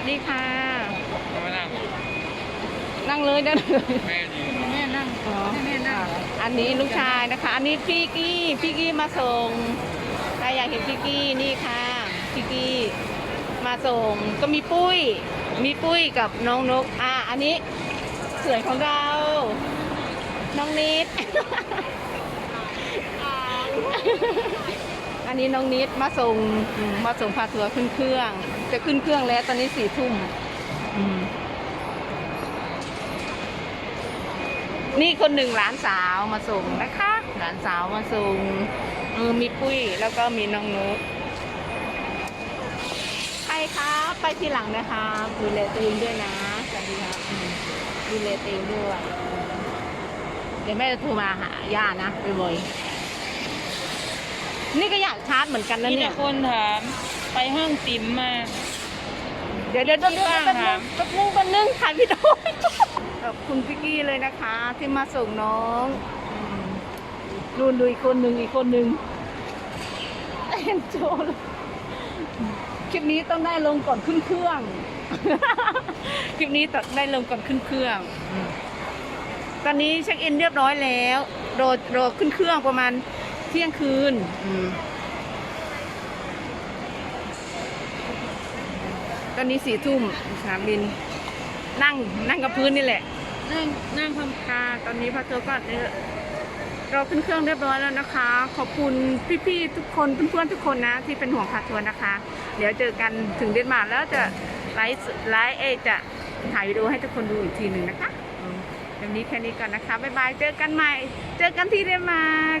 วัสดีค่ะ ไม่นั่งนั่งเลยได้เลยแม่ยืนแม่นั่งอ๋อให้แม่นั่งอันนี้ลูกชายนะคะ อันนี้พี่กี้ พี่กี้มาส่งใครอยากเห็นพี่กี้นี่ค่ะพี่กี้มาส่งก็มีปุ้ย มีปุ้ยกับน้องนก อะอันนี้เสือของเรา น้องนิด อันนี้น้องนิดมาส่งมาส่งพาทัวร์ขึ้นเครื่อง จะขึ้นเครื่องแล้วตอนนี้สี่ทุ่มมนี่คนหนึ่งหลานสาวมาส่งนะคะ หลานสาวมาส่งเออมีปุ้ยแล้วก็มีน้องนุ๊กใครครับไปทีหลังนะคะดูแลตัวเองด้วยนะสวัสดีครับดูแลตัวเองด้วย เดี๋ยวแม่จะโทรมาหาย่านะบ่อยๆ นี่ก็อยากชาร์จเหมือนกันนะมีเนี่แต่ย คนถามไปห้างติ๋มมา เดี๋ยวเดี๋ยวเดี๋ยวที่เดี๋ยวว่างแป๊บนึถางมแป๊บนึงแป๊บนึงถ่ายวิดีโอขอบคุณพี่กี้เลยนะคะ ที่มาส่งน้องอืมนู่นดูอีกคนหนึ่งอีกคนหนึ่งเห็นโจเลยคลิปนี้ต้องได้ลงก่อนขึ้นเครื่อง คลิปนี้ต้องได้ลงก่อนขึ้นเครื่องอืมตอนนี้เช็คอินเรียบร้อยแล้วรอรอขึ้นเครื่องประมาณ เที่ยงคืนอืมตอนนี้สี่ทุ่มสนามบิน นั่งนั่งกับพื้นนี่แหละ นั่งนั่งทำคาตอนนี้พระเจ้าก็เออเราขึ้นเครื่องเรียบร้อยแล้วนะคะ ขอบคุณพี่ๆทุกคนเพื่อนๆทุกคนนะ ที่เป็นห่วงพาทัวร์นะคะ เดี๋ยวเจอกันถึงเดนมาร์กแล้วจะไลฟ์ไลฟ์เอจะถ่ายวิดีโอให้ทุกคนดูอีกทีหนึ่งนะคะเดี๋ยวนี้แค่นี้ก่อนนะคะบ๊ายบายเจอกันใหม่ เจอกันที่เดนมาร์ก